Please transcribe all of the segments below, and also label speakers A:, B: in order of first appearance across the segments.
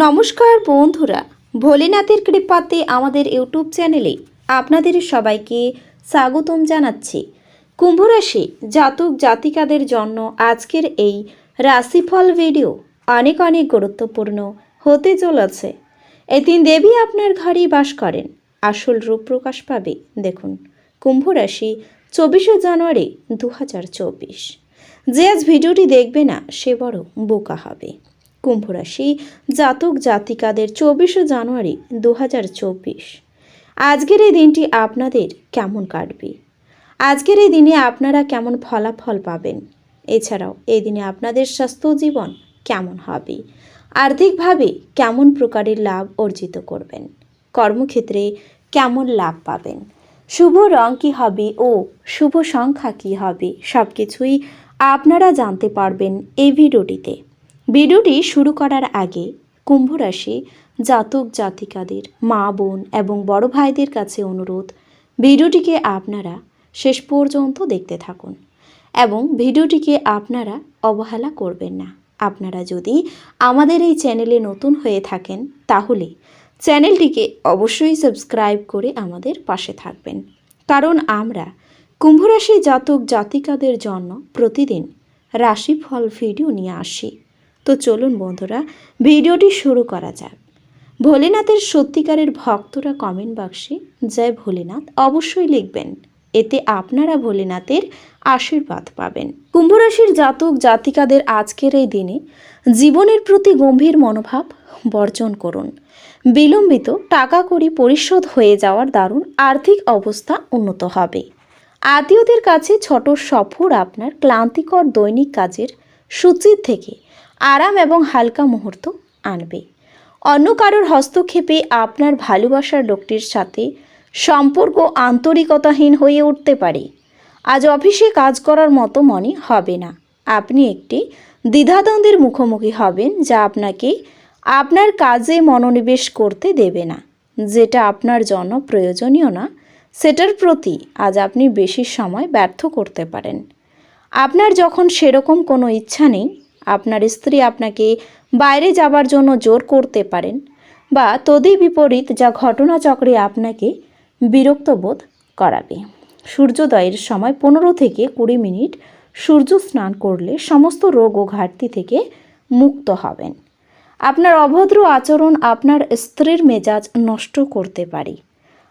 A: নমস্কার বন্ধুরা, ভোলেনাথের কৃপাতে আমাদের ইউটিউব চ্যানেলে আপনাদের সবাইকে স্বাগতম জানাচ্ছি। কুম্ভরাশি জাতক জাতিকাদের জন্য আজকের এই রাশিফল ভিডিও অনেক অনেক গুরুত্বপূর্ণ হতে চলেছে। এই তিন দেবী আপনার ঘরেই বাস করেন, আসল রূপ প্রকাশ পাবে। দেখুন কুম্ভ রাশি চব্বিশে জানুয়ারি দু হাজার চব্বিশ। যে আজ ভিডিওটি দেখবে না, সে বড় বোকা হবে। কুম্ভ রাশি জাতক জাতিকাদের চব্বিশে জানুয়ারি দু হাজার চব্বিশ। আজকের এই দিনটি আপনাদের কেমন কাটবে? আজকের এই দিনে আপনারা কেমন ফলাফল পাবেন? এছাড়াও এই দিনে আপনাদের স্বাস্থ্য জীবন কেমন হবে? আর্থিকভাবে কেমন প্রকারের লাভ অর্জিত করবেন? কর্মক্ষেত্রে কেমন লাভ পাবেন? শুভ রং কী হবে ও শুভ সংখ্যা কী হবে? সব কিছুই আপনারা জানতে পারবেন এই ভিডিওটিতে। ভিডিওটি শুরু করার আগে কুম্ভ রাশি জাতক জাতিকাদের মা বোন এবং বড় ভাইদের কাছে অনুরোধ, ভিডিওটিকে আপনারা শেষ পর্যন্ত দেখতে থাকুন এবং ভিডিওটিকে আপনারা অবহেলা করবেন না। আপনারা যদি আমাদের এই চ্যানেলে নতুন হয়ে থাকেন, তাহলে চ্যানেলটিকে অবশ্যই সাবস্ক্রাইব করে আমাদের পাশে থাকবেন। কারণ আমরা কুম্ভরাশি জাতক জাতিকাদের জন্য প্রতিদিন রাশিফল ভিডিও নিয়ে আসি। তো চলুন বন্ধুরা, ভিডিওটি শুরু করা যাক। ভোলেনাথের সত্যিকারের ভক্তরা কমেন্ট বাক্সে জয় ভোলেনাথ অবশ্যই লিখবেন। এতে আপনারা ভোলেনাথের আশীর্বাদ পাবেন। কুম্ভরাশির জাতক জাতিকাদের আজকের এই দিনে জীবনের প্রতি গম্ভীর মনোভাব বর্জন করুন। বিলম্বিত টাকা কড়ি পরিশোধ হয়ে যাওয়ার দারুণ আর্থিক অবস্থা উন্নত হবে। আত্মীয়দের কাছে ছোট সফর আপনার ক্লান্তিকর দৈনিক কাজের সূচির থেকে আরাম এবং হালকা মুহূর্ত আনবে। অন্য কারোর হস্তক্ষেপে আপনার ভালোবাসার লোকটির সাথে সম্পর্ক আন্তরিকতাহীন হয়ে উঠতে পারে। আজ অফিসে কাজ করার মতো মনে হবে না। আপনি একটি দ্বিধাদ্বন্দ্বের মুখোমুখি হবেন যা আপনাকে আপনার কাজে মনোনিবেশ করতে দেবে না। যেটা আপনার জন্য প্রয়োজনীয় না, সেটার প্রতি আজ আপনি বেশি সময় ব্যর্থ করতে পারেন। আপনার যখন সেরকম কোনো ইচ্ছা নেই আপনার স্ত্রী আপনাকে বাইরে যাবার জন্য জোর করতে পারেন বা তদি বিপরীত যা ঘটনাচক্রে আপনাকে বিরক্ত বোধ করাবে। সূর্যোদয়ের সময় পনেরো থেকে কুড়ি মিনিট সূর্য স্নান করলে সমস্ত রোগ ও ঘাটতি থেকে মুক্ত হবেন। আপনার অভদ্র আচরণ আপনার স্ত্রীর মেজাজ নষ্ট করতে পারে।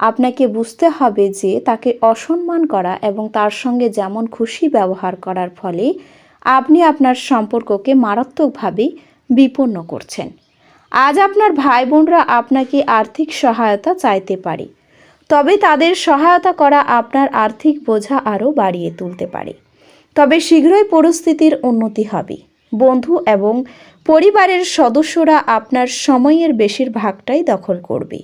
A: আপনাকে বুঝতে হবে যে তাকে অসম্মান করা এবং তার সঙ্গে যেমন খুশি ব্যবহার করার ফলে আপনি আপনার সম্পর্ককে মারাত্মকভাবে বিপন্ন করছেন। আজ আপনার ভাই বোনরা আপনাকে আর্থিক সহায়তা চাইতে পারে, তবে তাদের সহায়তা করা আপনার আর্থিক বোঝা আরও বাড়িয়ে তুলতে পারে। তবে শীঘ্রই পরিস্থিতির উন্নতি হবে। বন্ধু এবং পরিবারের সদস্যরা আপনার সময়ের বেশিরভাগটাই দখল করবে।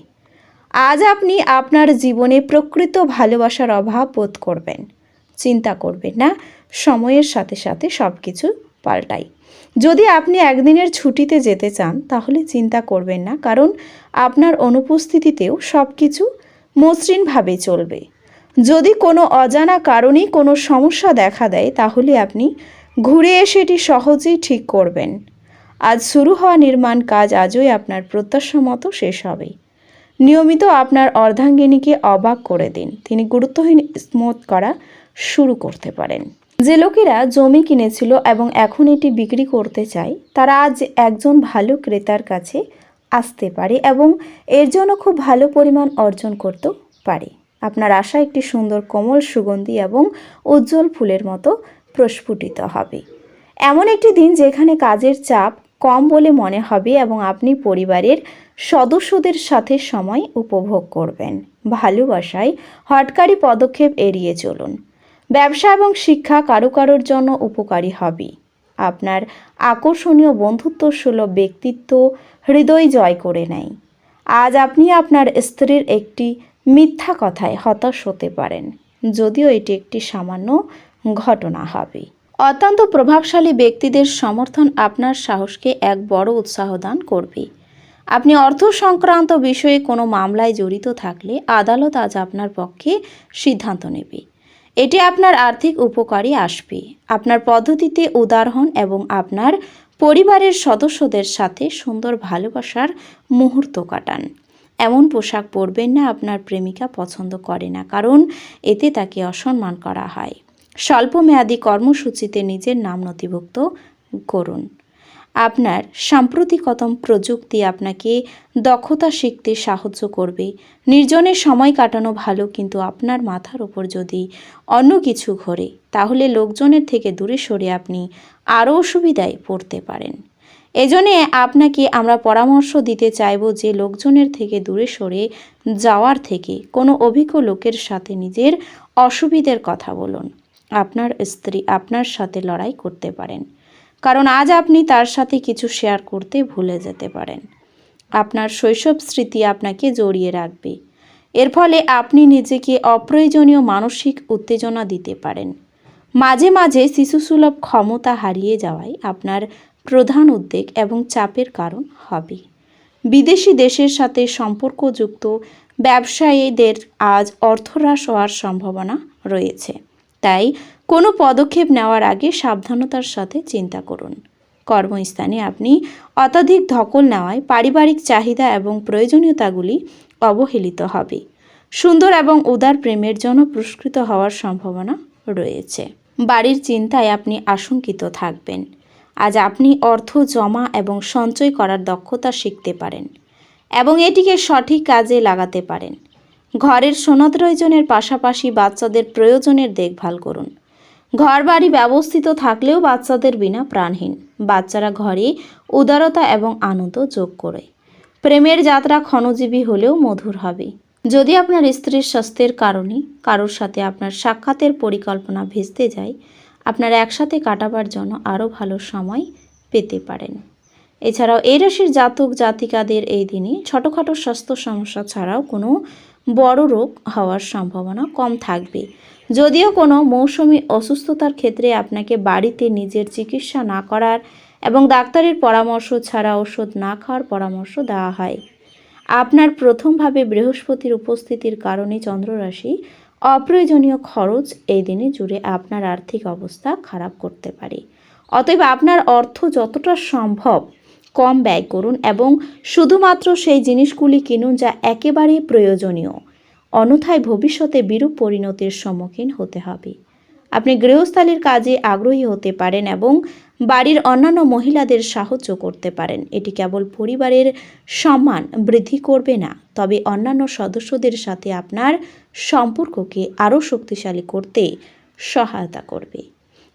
A: আজ আপনি আপনার জীবনে প্রকৃত ভালোবাসার অভাব বোধ করবেন। চিন্তা করবেন না, সময়ের সাথে সাথে সব কিছু পাল্টাই। যদি আপনি একদিনের ছুটিতে যেতে চান, তাহলে চিন্তা করবেন না, কারণ আপনার অনুপস্থিতিতেও সব কিছু মসৃণভাবে চলবে। যদি কোনো অজানা কারণে কোনো সমস্যা দেখা দেয়, তাহলে আপনি ঘুরে এসে এটি সহজেই ঠিক করবেন। আজ শুরু হওয়া নির্মাণ কাজ আজই আপনার প্রত্যাশা মতো শেষ হবে। নিয়মিত আপনার অর্ধাঙ্গিনীকে অবাক করে দিন। তিনি গুরুত্বহীন স্মোথ করা শুরু করতে পারেন। যে লোকেরা জমি কিনেছিল এবং এখন এটি বিক্রি করতে চায়, তারা আজ একজন ভালো ক্রেতার কাছে আসতে পারে এবং এর জন্য খুব ভালো পরিমাণ অর্জন করতেও পারে। আপনার আশা একটি সুন্দর কোমল সুগন্ধি এবং উজ্জ্বল ফুলের মতো প্রস্ফুটিত হবে। এমন একটি দিন যেখানে কাজের চাপ কম বলে মনে হবে এবং আপনি পরিবারের সদস্যদের সাথে সময় উপভোগ করবেন। ভালোবাসায় হটকারী পদক্ষেপ এড়িয়ে চলুন। ব্যবসা এবং শিক্ষা কারও কারোর জন্য উপকারী হবে। আপনার আকর্ষণীয় বন্ধুত্ব সুলভ ব্যক্তিত্ব হৃদয় জয় করে নেয়। আজ আপনি আপনার স্ত্রীর একটি মিথ্যা কথায় হতাশ হতে পারেন, যদিও এটি একটি সামান্য ঘটনা হবে। অত্যন্ত প্রভাবশালী ব্যক্তিদের সমর্থন আপনার সাহসকে এক বড় উৎসাহ দান করবে। আপনি অর্থ সংক্রান্ত বিষয়ে কোনো মামলায় জড়িত থাকলে আদালত আজ আপনার পক্ষে সিদ্ধান্ত নেবে। এটি আপনার আর্থিক উপকারী আসবে। আপনার পদ্ধতিতে উদাহরণ এবং আপনার পরিবারের সদস্যদের সাথে সুন্দর ভালোবাসার মুহূর্ত কাটান। এমন পোশাক পরবেন না আপনার প্রেমিকা পছন্দ করে না, কারণ এতে তাকে অসম্মান করা হয়। স্বল্পমেয়াদী কর্মসূচিতে নিজের নাম নথিভুক্ত করুন। আপনার সাম্প্রতিকতম প্রযুক্তি আপনাকে দক্ষতা শিখতে সাহায্য করবে। নির্জনের সময় কাটানো ভালো, কিন্তু আপনার মাথার ওপর যদি অন্য কিছু ঘোরে, তাহলে লোকজনের থেকে দূরে সরে আপনি আরও অসুবিধায় পড়তে পারেন। এজন্যে আপনাকে আমরা পরামর্শ দিতে চাইব যে, লোকজনের থেকে দূরে সরে যাওয়ার থেকে কোনো অভিজ্ঞ লোকের সাথে নিজের অসুবিধের কথা বলুন। আপনার স্ত্রী আপনার সাথে লড়াই করতে পারেন। কারণ আজ আপনি তার সাথে কিছু শেয়ার করতে ভুলে যেতে পারেন। আপনার শৈশব স্মৃতি আপনাকে জড়িয়ে রাখবে। এর ফলে আপনি নিজেকে অপ্রয়োজনীয় মানসিক উত্তেজনা দিতে পারেন। মাঝে মাঝে শিশুসুলভ ক্ষমতা হারিয়ে যাওয়ায় আপনার প্রধান উদ্বেগ এবং চাপের কারণ হবে। বিদেশি দেশের সাথে সম্পর্কযুক্ত ব্যবসায়ীদের আজ অর্থহ্রাস হওয়ার সম্ভাবনা রয়েছে। তাই কোনো পদক্ষেপ নেওয়ার আগে সাবধানতার সাথে চিন্তা করুন। কর্মস্থানে আপনি অত্যাধিক ধকল নেওয়ায় পারিবারিক চাহিদা এবং প্রয়োজনীয়তাগুলি অবহেলিত হবে। সুন্দর এবং উদার প্রেমের জন্য পুরস্কৃত হওয়ার সম্ভাবনা রয়েছে। বাড়ির চিন্তায় আপনি আশঙ্কিত থাকবেন। আজ আপনি অর্থ জমা এবং সঞ্চয় করার দক্ষতা শিখতে পারেন এবং এটিকে সঠিক কাজে লাগাতে পারেন। ঘরের সনদ প্রয়োজনের পাশাপাশি বাচ্চাদের প্রয়োজনের দেখভাল করুন। ঘর বাড়ি ব্যবস্থিত থাকলেও বাচ্চাদের বিনা প্রাণহীন। বাচ্চারা ঘরে উদারতা এবং আনন্দ যোগ করে। প্রেমের যাত্রা ক্ষণজীবী হলেও মধুর হবে। যদি আপনার স্ত্রীর স্বাস্থ্যের কারণে কারোর সাথে আপনার সাক্ষাতের পরিকল্পনা ভেস্তে যায়, আপনার একসাথে কাটাবার জন্য আরও ভালো সময় পেতে পারেন। এছাড়াও এই রাশির জাতক জাতিকাদের এই দিনে ছোটোখাটো স্বাস্থ্য সমস্যা ছাড়াও কোনো বড় রোগ হওয়ার সম্ভাবনা কম থাকবে। যদিও কোনো মৌসুমি অসুস্থতার ক্ষেত্রে আপনাকে বাড়িতে নিজের চিকিৎসা না করার এবং ডাক্তারের পরামর্শ ছাড়া ওষুধ না খাওয়ার পরামর্শ দেওয়া হয়। আপনার প্রথমভাবে বৃহস্পতির উপস্থিতির কারণে চন্দ্ররাশি অপ্রয়োজনীয় খরচ এই দিনে জুড়ে আপনার আর্থিক অবস্থা খারাপ করতে পারে। অতএব আপনার অর্থ যতটা সম্ভব কম ব্যয় করুন এবং শুধুমাত্র সেই জিনিসগুলি কিনুন যা একেবারেই প্রয়োজনীয়। অন্যথায় ভবিষ্যতে বিরূপ পরিণতির সম্মুখীন হতে হবে। আপনি গৃহস্থালির কাজে আগ্রহী হতে পারেন এবং বাড়ির অন্যান্য মহিলাদের সাহায্য করতে পারেন। এটি কেবল পরিবারের সম্মান বৃদ্ধি করবে না, তবে অন্যান্য সদস্যদের সাথে আপনার সম্পর্ককে আরও শক্তিশালী করতে সহায়তা করবে।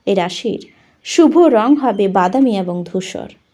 A: এ রাশির শুভ রং হবে বাদামি এবং ধূসর।